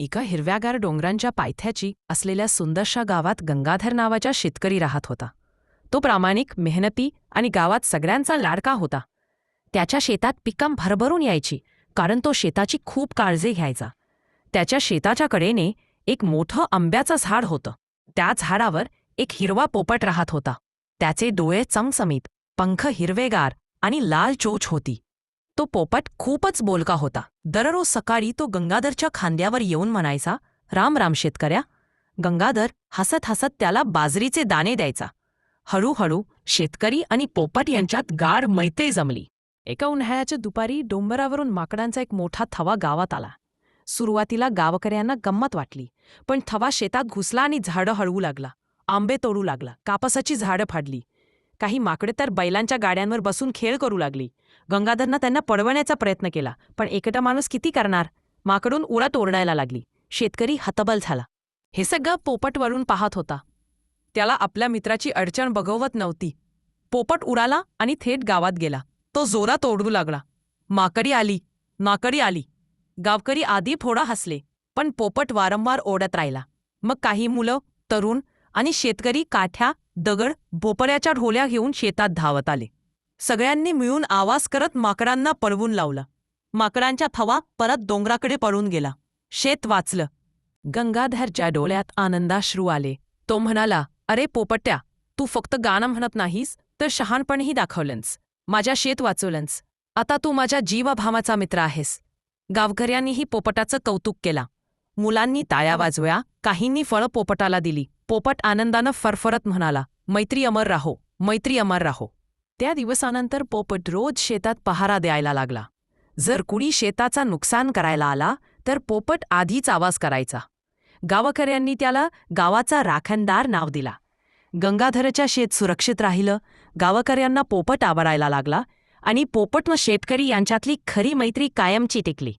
एका हिरव्यागार डोंगरांच्या पायथ्याची असलेल्या सुंदरशा गावात गंगाधर नावाचा शेतकरी राहत होता. तो प्रामाणिक मेहनती आणि गावात सगळ्यांचा लाडका होता. त्याच्या शेतात पिकं भरभरून यायची कारण तो शेताची खूप काळजी घ्यायचा. त्याच्या शेताच्या कडेने एक मोठं आंब्याचं झाड होतं. त्या झाडावर एक हिरवा पोपट राहत होता. त्याचे डोळे चमचमीत पंख हिरवेगार आणि लाल चोच होती. तो पोपट खूपच बोलका होता. दररोज सकाळी तो गंगाधरच्या खांद्यावर येऊन म्हणायचा राम राम शेतकऱ्या. गंगाधर हसत हसत त्याला बाजरीचे दाणे द्यायचा. हळूहळू शेतकरी आणि पोपट यांच्यात गाढ मैत्री जमली. एका उन्हाळ्याच्या दुपारी डोंबरावरून माकडांचा एक मोठा थवा गावात आला. सुरुवातीला गावकऱ्यांना गंमत वाटली पण थवा शेतात घुसला आणि झाडं हळवू लागला. आंबे तोडू लागला कापसाची झाडं फाडली. काही माकडे तर बैलांच्या गाड्यांवर बसून खेळ करू लागली. गंगाधरनं त्यांना पळवण्याचा प्रयत्न केला पण एकटा माणूस किती करणार? माकडून उडा ओरडायला लागली. शेतकरी हतबल झाला. हे सगळं पोपटवरून पाहत होता. त्याला आपल्या मित्राची अडचण बघवत नव्हती. पोपट उडाला आणि थेट गावात गेला. तो जोरात ओरडू लागला. माकडी आली. माकडी आली. गावकरी आधी थोडा हसले पण पोपट वारंवार ओढत राहिला. मग काही मुलं तरुण आणि शेतकरी काठ्या दगड भोपळ्याच्या ढोल्या घेऊन शेतात धावत आले. सगळ्यांनी मिळून आवाज करत माकडांना पळवून लावलं. माकडांच्या थवा परत डोंगराकडे पळून गेला. शेत वाचलं. गंगाधरच्या डोळ्यात आनंदाश्रू आले. तो म्हणाला अरे पोपट्या तू फक्त गाणं म्हणत नाहीस तर शहाणपणही दाखवलंस. माझ्या शेत वाचवलंस. आता तू माझ्या जीवभामाचा मित्र आहेस. गावकऱ्यांनीही पोपटाचं कौतुक केला. मुलांनी ताया वाजवया काहींनी फळं पोपटाला दिली. पोपट आनंदानं फरफरत म्हणाला मैत्री अमर राहो मैत्री अमर राहो. त्या दिवसानंतर पोपट रोज शेतात पहारा द्यायला लागला. जर कुणी शेताचा नुकसान करायला आला तर पोपट आधीच आवाज करायचा. गावकऱ्यांनी त्याला गावाचा राखणदार नाव दिला. गंगाधरच्या शेत सुरक्षित राहिलं गावकऱ्यांना पोपट आवडायला लागला आणि पोपट व शेतकरी यांच्यातली खरी मैत्री कायमची टिकली.